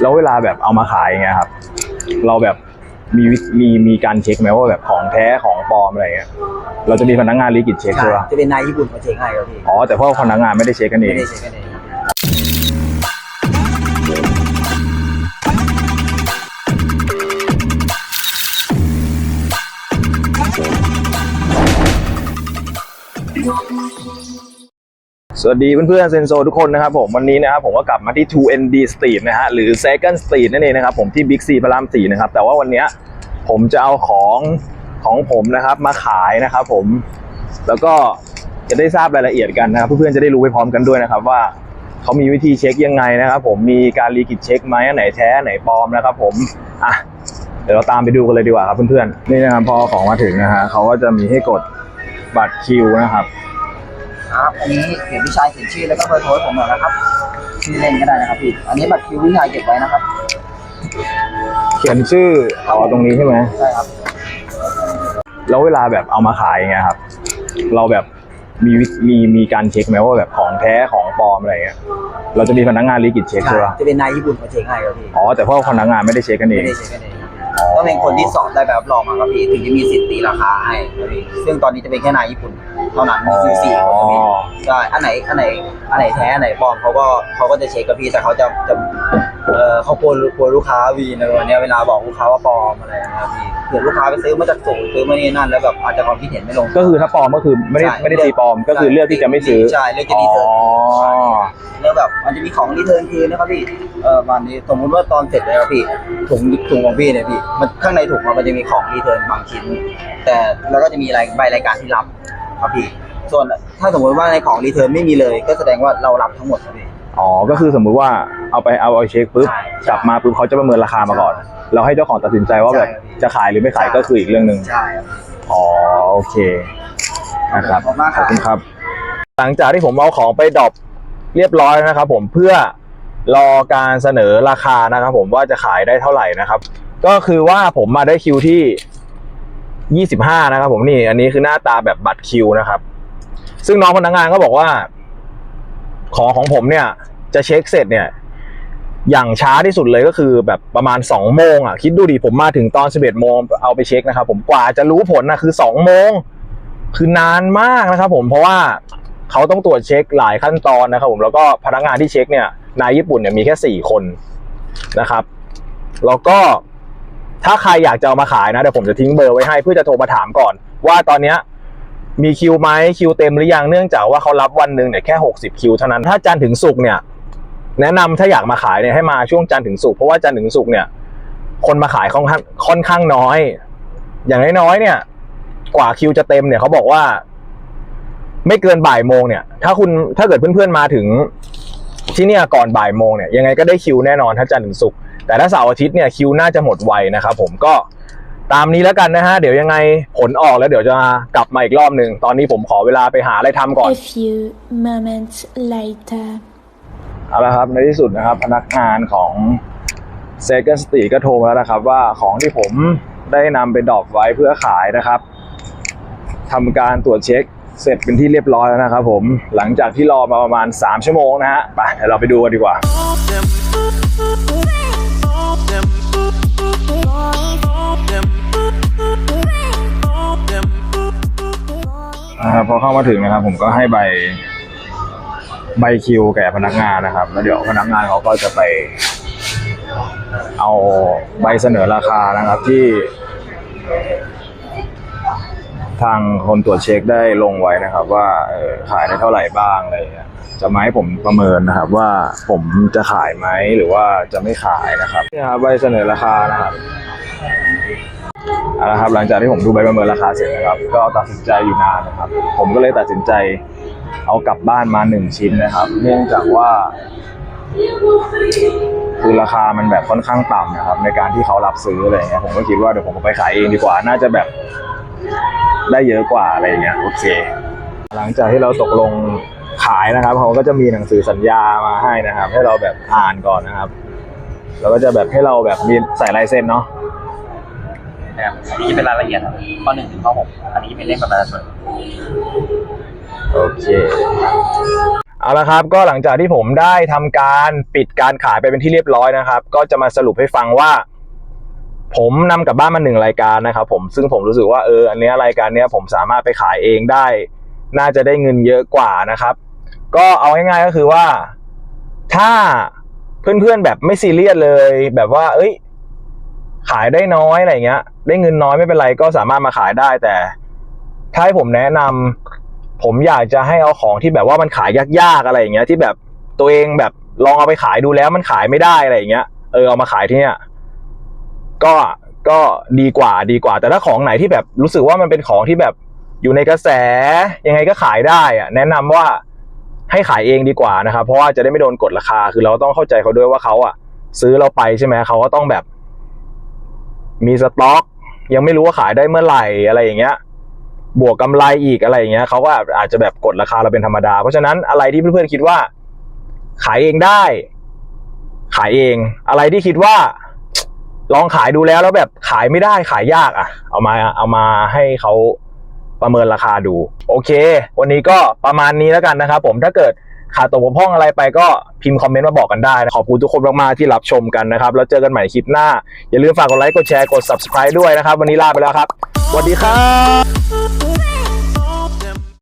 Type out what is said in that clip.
แล้วเวลาแบบเอามาขายอย่างเงี้ยครับ เราแบบมีวิมีมีการเช็คไหมว่าแบบของแท้ของปลอมอะไรเงี้ยเราจะมีพนักงานรีกิจเช็คใช่ใช่ปะจะเป็นนายญี่ปุ่นมาเช็คให้ครับพี่อ๋อแต่เพราะว่าพนักงานไม่ได้เช็คกันเอไม่งได้เช็คกันเองครับ สวัสดีเพื่อนๆเซนโซทุกคนนะครับผมวันนี้นะครับผมก็กลับมาที่ 2ND Street นะฮะหรือ Second Street นั่นเองนะครับผมที่ Big C พระราม4นะครับแต่ว่าวันนี้ผมจะเอาของของผมนะครับมาขายนะครับผมแล้วก็จะได้ทราบรายละเอียดกันนะครับเพื่อนๆจะได้รู้ไปพร้อมกันด้วยนะครับว่าเขามีวิธีเช็คยังไงนะครับผมมีการรีกิจเช็คไหมไหนแท้ไหนปลอมนะครับผมอะเดี๋ยวเราตามไปดูกันเลยดีกว่าครับเพื่อนๆนี่นะครับพอของมาถึงนะฮะเขาก็จะมีให้กดบัตรคิวนะครับ ครับอันนี้เขียนวิชัยเขียนชื่อแล้วก็เบอร์โทรให้ผมหน่อยนะครับชื่อเล่นก็ได้นะครับพี่อันนี้บัตรคิววิชัยเก็บไว้นะครับเขียนชื่อเอาตรงนี้ใช่ไหมใช่ครับแล้วเวลาแบบเอามาขายอย่างเงี้ยครับ เราแบบมีวิมีมีการเช็คไหมว่าแบบของแท้ของปลอมอะไรเงี้ยเราจะมีพนักงานรีกิจเช็คใช่ใช่ปะจะเป็นนายญี่ปุ่นมาเช็คให้ครับพี่อ๋อแต่เพราะว่าพนักงานไม่ได้เช็คกันเอไม่งได้เช็คกันเองครับ ต้องเป็นคนที่สอบได้แบบรับรองมาครับพี่ถึงจะมีสิทธิ์ตีราคาให้ครับพี่ซึ่งตอนนี้จะเป็นแค่นายญี่ปุ่น เท่านั้นมีสิบสี่คนครับพี่ใช่อันไหนอันไหนอันไหนแท้อันไหนปลอมเขาก็เขาก็จะเช็คกับพี่แต่เขาจะจะเออเขากลัวกลัวลูกค้าวีนอะไรวันนี้ยเวลาบอกลูกค้าว่าปลอมอะไรนะครับพี่เผื่อลูกค้าไปซื้อมาจากสูงซื้อมานี่นั่นแล้วแบบอาจจะความคิดเห็นไม่ลงก็คือถ้าปลอมก็คือไม่ได้ใช่ไม่ได้ตีปลอมก็คือเลือกที่จะไม่ซื้อใช่เลือกจะรีเทิร์น อ๋อ เรื่องแบบมันจะมีของรีเทิร์นคืนนะครับพี่เออวันนี้สมมุติว่าตอนเสร็จแล้วพี่ถุงถุงของพี่เนี่ยพี่มันข้างในถุงอะมันจะมีของรีเทิร์นบางชิ้น แต่แล้วก็จะมีรายใบรายการที่รับครับพี่ ส่วนถ้าสมมติว่าในของรีเทิร์นไม่มีเลย ก็แสดงว่าเรารับทั้งหมดครับพี่ อ๋อ ก็คือสมมุติว่าเอาไปเอาเอาเช็คปุ๊บใช่กลับมาปุ๊บเขาจะประเมินราคามาก่อน เราให้เจ้าของตัดสินใจว่าแบบใช่จะขายหรือไม่ขายก็คืออีกเรื่องหนึ่งใช่ครับ อ๋อโอเคนะครับขอบคุณมากครับขอบคุณครับ หลังจากที่ผมเอาของไปดรอป เรียบร้อยนะครับ ผมเพื่อรอการเสนอราคานะครับ ผมว่าจะขายได้เท่าไหร่นะครับ ก็คือว่าผมมาได้คิวที่ 25 นะครับ ผมนี่อันนี้คือหน้าตาแบบบัตรคิวนะครับ ซึ่งน้องพนักงานก็บอกว่า ของของผมเนี่ย จะเช็คเสร็จเนี่ยอย่างช้าที่สุดเลยก็คือแบบประมาณ 2 โมงอะคิดดูดิผมมาถึงตอน 11 โมงเอาไปเช็คนะครับ ผมกว่าจะรู้ผลนะคือ 2 โมง คือนานมากนะครับ ผมเพราะว่า เขาต้องตรวจเช็คหลายขั้นตอนนะครับผมแล้วก็พนักงานที่เช็คเนี่ยนายญี่ปุ่นเนี่ยมีแค่สี่คนนะครับแล้วก็ถ้าใครอยากจะเอามาขายนะเดี๋ยวผมจะทิ้งเบอร์ไว้ให้เพื่อจะโทรมาถามก่อน ว่าตอนเนี้ยมีคิวไหมคิวเต็มหรือยังเนื่องจากว่าเขารับวันหนึ่งเนี่ยแค่ 60 คิวเท่านั้นถ้าจันถึงศุกเนี่ยแนะนำถ้าอยากมาขายเนี่ยให้มาช่วงจันถึงศุกเพราะว่าจันถึงศุกเนี่ยคนมาขายค่อนข้างค่อนข้างน้อย อย่างน้อยๆเนี่ย กว่าคิวจะเต็มเนี่ยเขาบอกว่า ไม่เกินบ่ายโมงเนี่ย ถ้าคุณถ้าเกิดเพื่อนๆมาถึงที่เนี่ยก่อนบ่ายโมงเนี่ยยังไงก็ได้คิวแน่นอนถ้าจันทร์ถึงศุกร์แต่ถ้าเสาร์อาทิตย์เนี่ยคิวน่าจะหมดไวนะครับผมก็ตามนี้แล้วกันนะฮะ เดี๋ยวยังไงผลออกแล้วเดี๋ยวจะกลับมาอีกรอบหนึ่ง ตอนนี้ผมขอเวลาไปหาอะไรทำก่อน A few moments later. เอาละครับในที่สุดนะครับ พนักงานของ Second Street ก็โทรมาแล้วนะครับ ว่าของที่ผมได้นำไปดรอปไว้เพื่อขายนะครับทำการตรวจเช็ค เสร็จเป็นที่เรียบร้อยแล้วนะครับผมหลังจากที่รอมาประมาณ 3 ชั่วโมงนะฮะไปเดี๋ยวเราไปดูกันดีกว่านะครับพอเข้ามาถึงนะครับ ผมก็ให้ใบใบคิวแก่พนักงานนะครับ แล้วเดี๋ยวพนักงานเขาก็จะไป เอาใบเสนอราคานะครับที่ ทางคนตรวจเช็คได้ลงไว้นะครับ ว่าขายได้เท่าไหร่บ้างอะไรเงี้ยจะมาให้ผมประเมินนะครับ ว่าผมจะขายไหมหรือว่าจะไม่ขายนะครับนี่ครับใบเสนอราคานะครับเอาละครับ หลังจากที่ผมดูใบประเมินราคาเสร็จนะครับ ก็ตัดสินใจอยู่นานนะครับ ผมก็เลยตัดสินใจเอากลับบ้านมาหนึ่งชิ้นนะครับ เนื่องจากว่าคือราคามันแบบค่อนข้างต่ำนะครับ ในการที่เขารับซื้ออะไรเงี้ยผมก็คิดว่าเดี๋ยวผมไปขายเองดีกว่าน่าจะแบบ ได้เยอะกว่าอะไรอย่างเงี้ยโอเค หลังจากที่เราตกลงขายนะครับเขาก็จะมีหนังสือสัญญามาให้นะครับ ให้เราแบบอ่านก่อนนะครับ แล้วก็จะแบบให้เราแบบมีใส่ลายเซ็นเนาะนะครับอันนี้จะเป็นรายละเอียดครับข้อหนึ่งถึงข้อหกอันนี้จะเป็นเลขบัตรประชาชนโอเคเอาละครับก็หลังจากที่ผมได้ทำการปิดการขายไปเป็นที่เรียบร้อยนะครับ ก็จะมาสรุปให้ฟังว่า ผมนำกลับบ้านมาหนึ่งรายการนะครับผมซึ่งผมรู้สึกว่าเอออันนี้รายการเนี้ยผมสามารถไปขายเองได้ น่าจะได้เงินเยอะกว่านะครับ ก็เอาง่ายๆก็คือว่า ถ้าเพื่อนๆแบบไม่ซีเรียสเลย แบบว่า เอ้ย ขายได้น้อยอะไรเงี้ย ได้เงินน้อยไม่เป็นไรก็สามารถมาขายได้แต่ ถ้าให้ผมแนะนำผมอยากจะให้เอาของที่แบบว่ามันขายยากๆอะไรอย่างเงี้ย ที่แบบตัวเองแบบลองเอาไปขายดูแล้วมันขายไม่ได้อะไรอย่างเงี้ยเออเอามาขายที่เนี่ย ก็ก็ดีกว่าดีกว่า แต่ถ้าของไหนที่แบบรู้สึกว่ามันเป็นของที่แบบอยู่ในกระแสยังไงก็ขายได้อะแนะนำว่าให้ขายเองดีกว่านะครับเพราะว่าจะได้ไม่โดนกดราคา คือเราต้องเข้าใจเขาด้วยว่าเขาอะ ซื้อเราไปใช่ไหมเขาก็ต้องแบบ มีสต็อก ยังไม่รู้ว่าขายได้เมื่อไหร่อะไรอย่างเงี้ย บวกกำไรอีกอะไรอย่างเงี้ยเขาก็อาจจะแบบกดราคาเราเป็นธรรมดา เพราะฉะนั้นอะไรที่เพื่อนๆคิดว่า ขายเองได้ ขายเอง อะไรที่คิดว่า ลองขายดูแล้วแล้วแบบขายไม่ได้ขายยากอะ เอามาเอามาให้เขาประเมินราคาดู โอเค วันนี้ก็ประมาณนี้แล้วกันนะครับผมถ้าเกิดขาดตกบกพร่องอะไรไปก็พิมพ์คอมเมนต์มาบอกกันได้นะขอบคุณทุกคนมากๆที่รับชมกันนะครับ แล้วเจอกันใหม่คลิปหน้า อย่าลืมฝากกดไลค์กดแชร์กด subscribe ด้วยนะครับ วันนี้ลาไปแล้วครับสวัสดีครับ